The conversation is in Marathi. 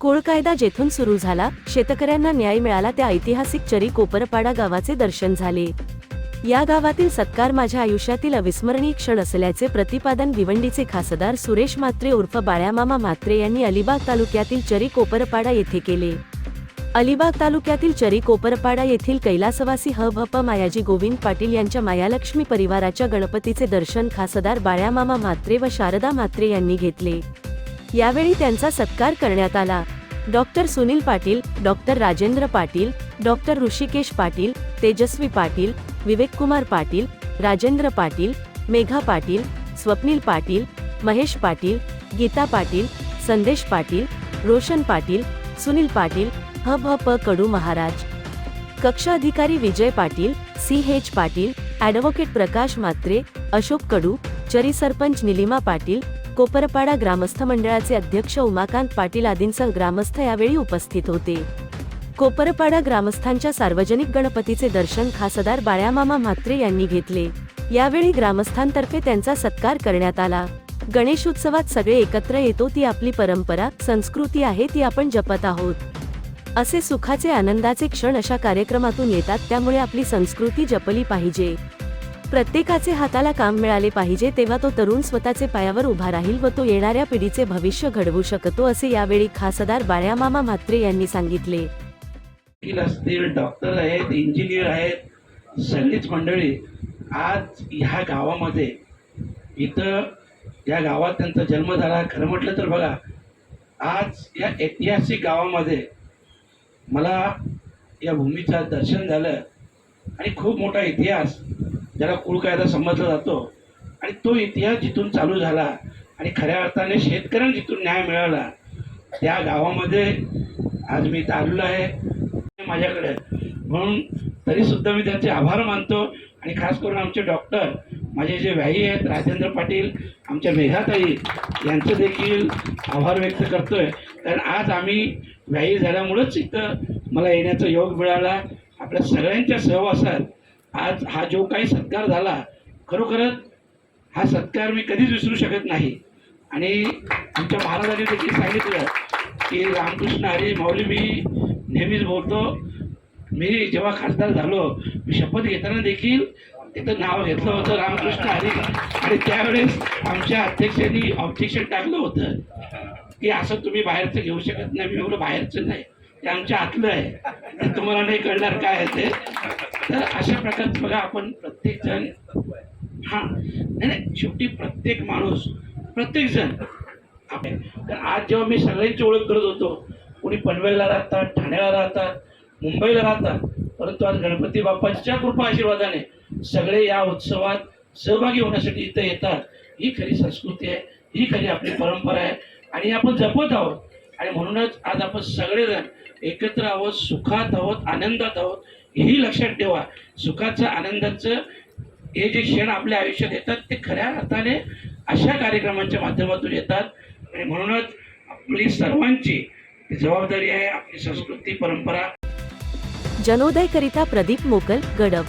कोळ कायदा जेथून सुरू झाला शेतकऱ्यांना न्याय मिळाला त्या ऐतिहासिक चरी कोपरपाडा गावाचे दर्शन झाले. या गावातील सत्कार माझ्या आयुष्यातील अविस्मरणीय क्षण असल्याचे प्रतिपादन भिवंडीचे खासदार सुरेश म्हात्रे उर्फ बाळ्यामामा म्हात्रे यांनी अलिबाग तालुक्यातील चरी कोपरपाडा येथे केले. अलिबाग तालुक्यातील चरी कोपरपाडा येथील कैलासवासी ह भप मायाजी गोविंद पाटील यांच्या मायालक्ष्मी परिवाराच्या गणपतीचे दर्शन खासदार बाळ्यामामा म्हात्रे व शारदा म्हात्रे यांनी घेतले. यावेळी त्यांचा सत्कार करण्यात आला. Doctor Sunil Patil doctor Rajendra Patil doctor Rishikesh Patil Tejaswi Patil Vivekkumar Patil Rajendra Patil Megha Patil Swapnil Patil Mahesh Patil Geeta Patil Sandesh Patil Roshan Patil Sunil Patil ह भ प कडू महाराज. कक्ष अधिकारी Vijay Patil C H Patil advocate Prakash Matre Ashok Kadu चरी सरपंच निलिमा पाटील कोपरपाडा ग्रामस्थ मंडळाचे अध्यक्ष उमाकांत पाटील आदींसह ग्रामस्थ यावेळी उपस्थित होते. कोपरपाडा ग्रामस्थांच्या सार्वजनिक गणपतीचे दर्शन खासदार बाळ्यामामा म्हात्रे यांनी घेतले. यावेळी ग्रामस्थांतर्फे त्यांचा सत्कार करण्यात आला. गणेश उत्सवात सगळे एकत्र येतो ती आपली परंपरा संस्कृती आहे ती आपण जपत आहोत. असे सुखाचे आनंदाचे क्षण अशा कार्यक्रमातून येतात त्यामुळे आपली संस्कृती जपली पाहिजे. प्रत्येकाचे हाताला काम मिळाले पाहिजे तेव्हा तो तरुण स्वतःचे पायावर उभा राहील व तो येणाऱ्या पिढीचे भविष्य घडवू शकतो असे यावेळी खासदार बाळ्यामामा म्हात्रे यांनी सांगितले. असतील डॉक्टर आहेत इंजिनियर आहेत सगळीच मंडळी आज ह्या गावामध्ये इथं या गावात त्यांचा जन्म झाला. खरं म्हटलं तर बघा आज या ऐतिहासिक गावामध्ये मला या भूमीचं दर्शन झालं. आणि खूप मोठा इतिहास ज्याला कुळ कायदा समजला जातो आणि तो इतिहास जिथून चालू झाला आणि खऱ्या अर्थाने शेतकऱ्यांना जिथून न्याय मिळाला त्या गावामध्ये आज मी इथं आलेलो आहे. माझ्याकडे म्हणून तरीसुद्धा मी त्यांचे आभार मानतो आणि खास करून आमचे डॉक्टर माझे जे व्याही आहेत राजेंद्र पाटील आमच्या मेघाताई यांचं देखील आभार व्यक्त करतो आहे कारण आज आम्ही व्याही झाल्यामुळंच इथं मला येण्याचा योग मिळाला. आपल्या सगळ्यांच्या सहवासात आज हा जो काही सत्कार झाला खरोखरच हा सत्कार मी कधीच विसरू शकत नाही. आणि आमच्या महाराजांनी देखील सांगितलं की रामकृष्ण हरी माऊली मी नेहमीच बोलतो मी जेव्हा खासदार झालो मी शपथ घेताना देखील तिथं नाव घेतलं होतं रामकृष्ण हरी आणि त्यावेळेस आमच्या अध्यक्षांनी ऑब्जेक्शन टाकलं होतं की असं तुम्ही बाहेरचं घेऊ शकत नाही मी एवढं बाहेरचं नाही ते आमच्या आतलं आहे. तुम्हाला नाही कळणार काय आहे ते. तर अशा प्रकारचं बघा आपण प्रत्येक जण हां नाही नाही शेवटी प्रत्येक माणूस प्रत्येक जण आपण तर आज जेव्हा मी सगळ्यांची ओळख करत होतो कोणी पनवेलला राहतात ठाण्याला राहतात मुंबईला राहतात परंतु आज गणपती बाप्पाच्या कृपा आशीर्वादाने सगळे या उत्सवात सहभागी होण्यासाठी इथं येतात. ही खरी संस्कृती आहे ही खरी आपली परंपरा आहे आणि आपण जपत आहोत. आणि म्हणूनच आज आपण सगळेजण एकत्र आहोत सुखात आहोत आनंदात आहोत. हेही लक्षात ठेवा. सुखाचं आनंदाचं हे जे क्षण आपल्या आयुष्यात येतात ते खऱ्या अर्थाने अशा कार्यक्रमांच्या माध्यमातून येतात. आणि म्हणूनच आपली सर्वांची जबाबदारी आहे आपली संस्कृती परंपरा. जनोदय करिता प्रदीप मोकल गडब